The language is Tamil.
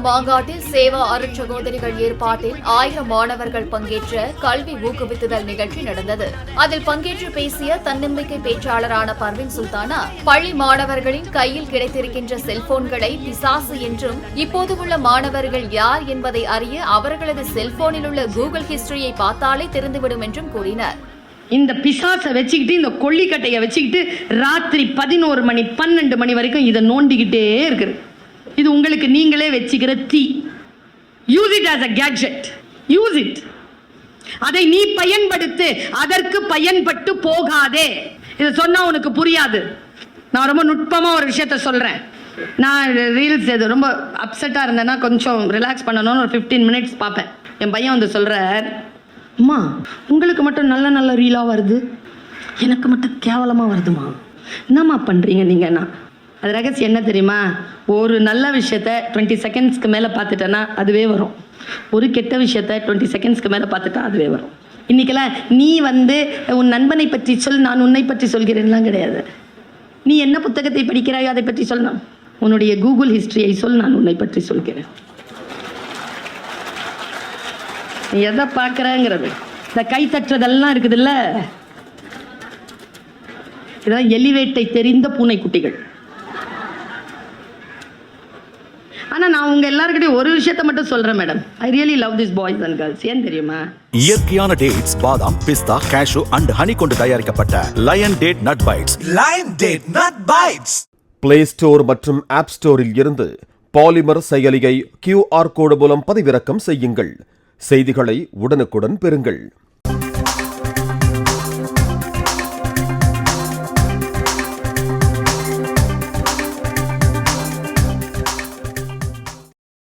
Chennai மாங்காட்டில் சேவா அருட்சகோதரிகள் ஏற்பாட்டில் ஆயிரம் மாணவர்கள் பங்கேற்ற கல்வி ஊக்குவித்துதல் நிகழ்ச்சி நடந்தது. அதில் பங்கேற்று பேசிய தன்னம்பிக்கை பேச்சாளரான பர்வின் சுல்தானா பள்ளி மாணவர்களின் கையில் கிடைத்திருக்கின்ற செல்போன்களை பிசாசு என்றும் இப்போது உள்ள மாணவர்கள் யார் என்பதை அறிய அவர்களது செல்போனில் உள்ள கூகுள் ஹிஸ்டரியை பார்த்தாலே தெரிந்துவிடும் என்றும் கூறினார். இந்த பிசாசை வச்சுக்கிட்டு இந்த கொல்லிக்கட்டையை வச்சுக்கிட்டு ராத்திரி பதினோரு மணி பன்னெண்டு மணி வரைக்கும் இதை நோண்டிக்கிட்டே இருக்குது. இது உங்களுக்கு நீங்களே வச்சுக்கிற தீ. Use it as a gadget use it அதை நீ பயன்படுத்து அதற்கு பயன்பட்டு போகாதே. இதை சொன்னா உனக்கு புரியாது. நான் ரொம்ப நுட்பமா ஒரு விஷயத்த சொல்றேன். நான் ரீல்ஸ் இது ரொம்ப அப்செட்டாக இருந்தேன்னா கொஞ்சம் ரிலாக்ஸ் பண்ணணும்னு ஒரு ஃபிஃப்டீன் மினிட்ஸ் பார்ப்பேன். என் பையன் வந்து சொல்கிறார் அம்மா உங்களுக்கு மட்டும் நல்ல நல்ல ரீலாக வருது. எனக்கு மட்டும் கேவலமாக வருதுமா? என்னம்மா பண்ணுறீங்க நீங்கள் நான் அது ரகசியம் என்ன தெரியுமா? ஒரு நல்ல விஷயத்த டுவெண்ட்டி செகண்ட்ஸ்க்கு மேலே பார்த்துட்டேன்னா அதுவே வரும். ஒரு கெட்ட விஷயத்த டுவெண்ட்டி செகண்ட்ஸ்க்கு மேலே பார்த்துட்டா அதுவே வரும். இன்னைக்கெல்லாம் நீ வந்து உன் நண்பனை பற்றி சொல் நான் உன்னை பற்றி சொல்கிறேன்லாம் கிடையாது. நீ என்ன புத்தகத்தை படிக்கிறாயோ அதை பற்றி சொல் நான். உன்னுடைய கூகுள் ஹிஸ்ட்ரியை சொல் நான் உன்னை பற்றி சொல்கிறேன். நீ எதை பார்க்குறங்கிறது? இந்த கை தட்டுறதெல்லாம் இருக்குதுல்ல? இதெல்லாம் எலிவேட்டை தெரிந்த பூனைக்குட்டிகள். ஆனா நான் உங்க எல்லாருக்கிட்டையும் ஒரு விஷயத்த மட்டும் சொல்றேன் madam I really love this boys and girls ஏன் தெரியுமா? இயற்கையான டேட்ஸ் பாதாம் பிஸ்தா கேஷு அண்ட் ஹனி கொண்டு தயாரிக்கப்பட்ட Lion Date Nut Bites Lion Date Nut Bites. Play Store மற்றும் ஆப் ஸ்டோரில் இருந்து பாலிமர் செயலியை கியூஆர் கோடு மூலம் பதிவிறக்கம் செய்யுங்கள். செய்திகளை உடனுக்குடன் பெறுங்கள்.